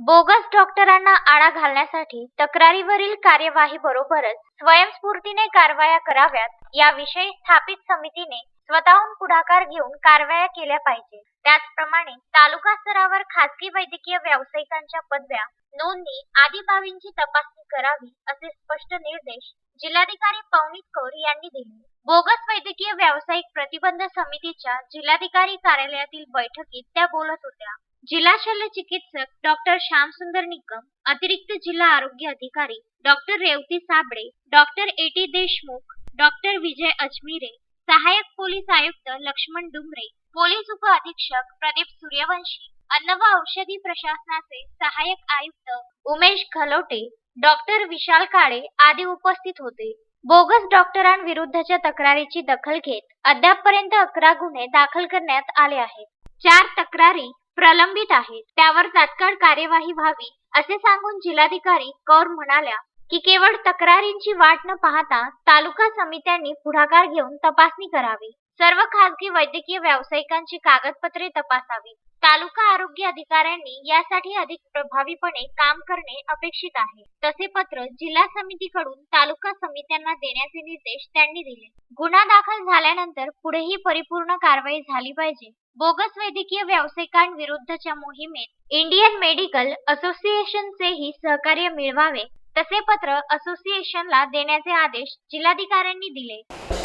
Bogus डॉक्टरांना आळा घालण्यासाठी तक्रारीवरील कार्यवाही बरोबरच स्वयंस्फूर्तीने कारवाया कराव्यात याविषयी स्थापित समितीने स्वतःहून पुढाकार घेऊन कारवाया केल्या पाहिजे. त्याचप्रमाणे तालुका स्तरावर खासगी वैद्यकीय व्यावसायिकांच्या पदव्या नोंदणी आदी बाबींची तपासणी करावी असे स्पष्ट निर्देश जिल्हाधिकारी पवनीत कौर यांनी दिले. बोगस वैद्यकीय व्यावसायिक प्रतिबंध समितीच्या जिल्हाधिकारी कार्यालयातील बैठकीत त्या बोलत होत्या. जिल्हा शल्य चिकित्सक डॉक्टर श्यामसुंदर निकम अतिरिक्त जिल्हा आरोग्य अधिकारी doctor Revati Sable doctor A T Deshmukh doctor Vijay Ajmire सहाय्यक पोलीस आयुक्त लक्ष्मण डुमरे पोलीस उप अधीक्षक प्रदीप सूर्यवंशी अन्न व औषधी प्रशासनाचे सहाय्यक आयुक्त उमेश घलोटे डॉक्टर विशाल काळे आदी उपस्थित होते. बोगस डॉक्टरांविरुद्धच्या तक्रारीची दखल घेत अद्यापपर्यंत अकरा गुन्हे दाखल करण्यात आले आहेत. चार तक्रारी प्रलंबित आहेत त्यावर तात्काळ कार्यवाही व्हावी असे सांगून जिल्हाधिकारी कौर म्हणाल्या की केवळ तक्रारींची वाट न पाहता तालुका समित्यांनी पुढाकार घेऊन तपासणी करावी. सर्व खासगी वैद्यकीय व्यावसायिकांची कागदपत्रे तपासावी तालुका आरोग्य अधिकाऱ्यांनी यासाठी अधिक प्रभावीपणे काम करणे अपेक्षित आहे. तसे पत्र जिल्हा समितीकडून तालुका समित्यांना देण्याचे निर्देश त्यांनी दिले. गुन्हा दाखल झाल्यानंतर पुढेही परिपूर्ण कारवाई झाली पाहिजे. बोगस वैद्यकीय व्यावसायिकांविरुद्धच्या मोहिमेत इंडियन मेडिकल असोसिएशनचेही सहकार्य मिळवावे तसे पत्र असोसिएशनला देण्याचे आदेश जिल्हाधिकाऱ्यांनी दिले.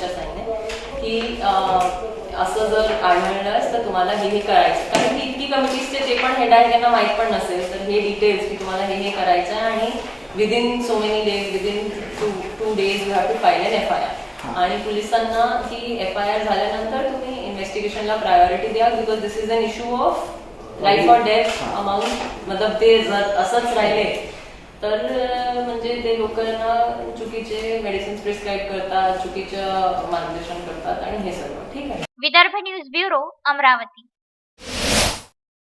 सांगितलं की असं जर आढळलं तर तुम्हाला हे हे करायचं. कारण की इतकी कमिटीजचे जे पण हेड आहे त्यांना माहीत पण नसेल. तर हे डिटेल्स की तुम्हाला हे हे करायचं आणि within so many days within two two days you have to file an F I R आणि पोलिसांना की एफ आय आर झाल्यानंतर तुम्ही इन्व्हेस्टिगेशनला प्रायोरिटी द्या because this is an issue of life or death amount मतलब ते जर असंच राहिले. तर म्हणजे ते लोकांना चुकीचे मेडिसिन प्रिस्क्राईब करतात चुकीचं मार्गदर्शन करतात आणि हे सर्व ठीक आहे. Vidarbha news bureau Amravati.